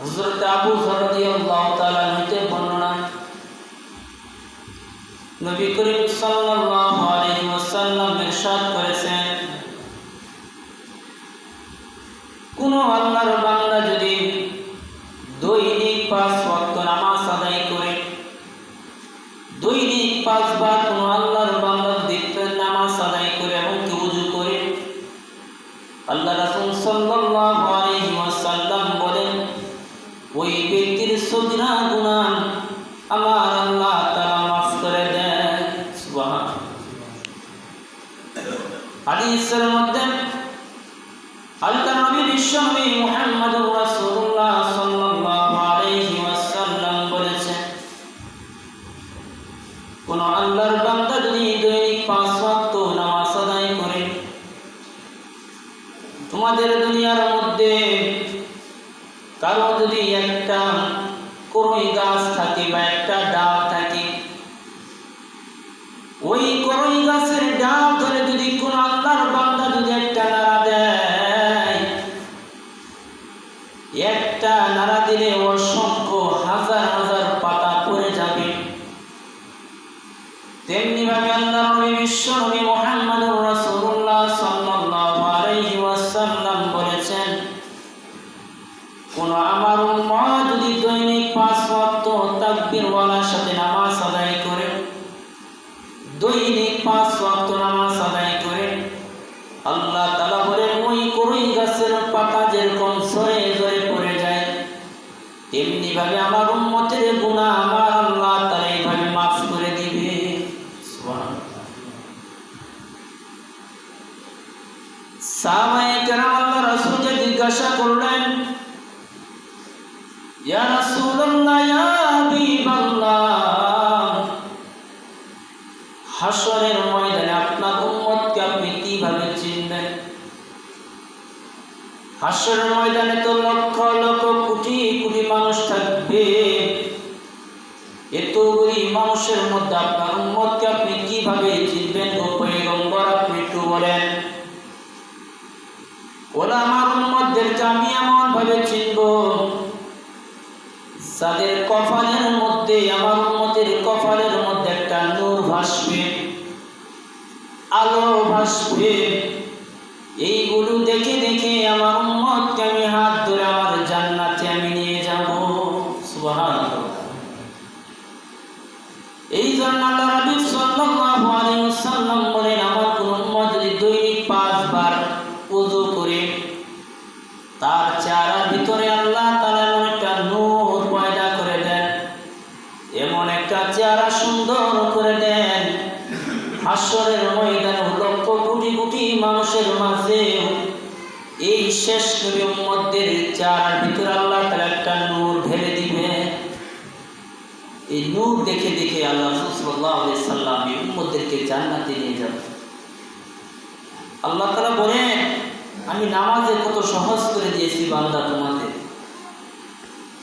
হযরত আবু হতে বর্ণনা, নবী করিম সাল্লাল্লাহু আলাইহি ওয়াসাল্লাম ইরশাদ করেছেন, কোন আল্লাহর বান্দা যদি দৈনিক পাঁচ ওয়াক্ত নামাজ আদায় করে, দৈনিক পাঁচবার কোন আল্লাহর বান্দার দিকতে নামাজ আদায় করে এবং কি উজু করে, আল্লাহ রাসূল সাল্লাল্লাহু সজনা আমার আল্লাহ তাআলা মাফ করে সুবহান হাদিসের মধ্যে আল্লাহ নবী বিশ্বনবী মুহাম্মদুর রাসূলুল্লাহ সাল্লাল্লাহু আলাইহি ওয়াসাল্লাম বলেছেন, কোন আল্লাহর বান্দা যদি দৈনিক পাঁচ ওয়াক্ত নামাজ আদায় করে, তোমাদের দুনিয়ার মধ্যে কারও যদি একটা করই গাছ থাকে বা একটা ডাল থাকে, ওই গাছের ডাল ধরে যদি কোন আল্লাহর বান্দা যদি একটা নাড়া দেয়, একটা নাড়া দিলে অসংখ্য হাজার হাজার পাতা পড়ে যাবে। তেমনি ভাবে আল্লাহ নবী বিশ্ব নবী মুহাম্মদুর রাসূলুল্লাহ সাল্লাল্লাহু আলাইহি ওয়াসাল্লাম বলেছেন, কোন আমার উম্মত পাঁচ ওয়াক্ত তাকবীরওয়ালার সাথে নামাজ আদায় করে। দৈনিক পাঁচ ওয়াক্ত নামাজ আদায় করে। আল্লাহ তাআলা বলেন, ওই করই গাছের পাতা যেরকম সরে সরে পড়ে যায় তেমনি ভাবে আমার উম্মতের গুনাহ আমার আল্লাহ তাআলা এইভাবে মাফ করে দিবে। সাহাবায়ে কেরাম আল্লাহ রাসূলকে জিজ্ঞাসা করলেন ময়দানে আপনার আপনি কীভাবে চিনবেন? ময়দানে তো লক্ষ লক্ষ কোটি কোটি মানুষ থাকবে। এতগুলি মানুষের মধ্যে আপনার উম্মতকে আপনি কীভাবে চিনবেন ও পয়গম্বর, আপনি একটু বলেন। ওরা আমার উম্মতদেরকে আমি এমন ভাবে চিনব যাদের কপালের মধ্যে, আমার উম্মতের কপালের মধ্যে একটা নূর ভাসবে, আলো ভাসবে। এইগুলো দেখে দেখে আমার উম্মতকে আমি হাত ধরে আমার জান্নাতে আমি নিয়ে যাব। সুবহানাল্লাহ। এই জন্য আল্লাহ রাবি সাল্লাল্লাহু আলাইহি ওয়াসাল্লাম বলেন, আমার কোন উম্মত যদি দৈনিক পাঁচবার ওযু করে, তার চেহারার ভিতরে আল্লাহ সুন্দর করে দেন হাসরের ময়দানে লক্ষ কোটি কোটি মানুষের মাঝে এই শেষ নবী উম্মতদের চেহারার ভিতরে আল্লাহ তাআলা একটা নূর ঢেলে দিবে। এই নূর দেখে দেখে আল্লাহ আলাইহি সাল্লাম এই উম্মতদেরকে জান্নাতে নিয়ে যাবে। আল্লাহ তালা বলেন, আমি নামাজে কত সহজ করে দিয়েছি বান্দা তোমাদের।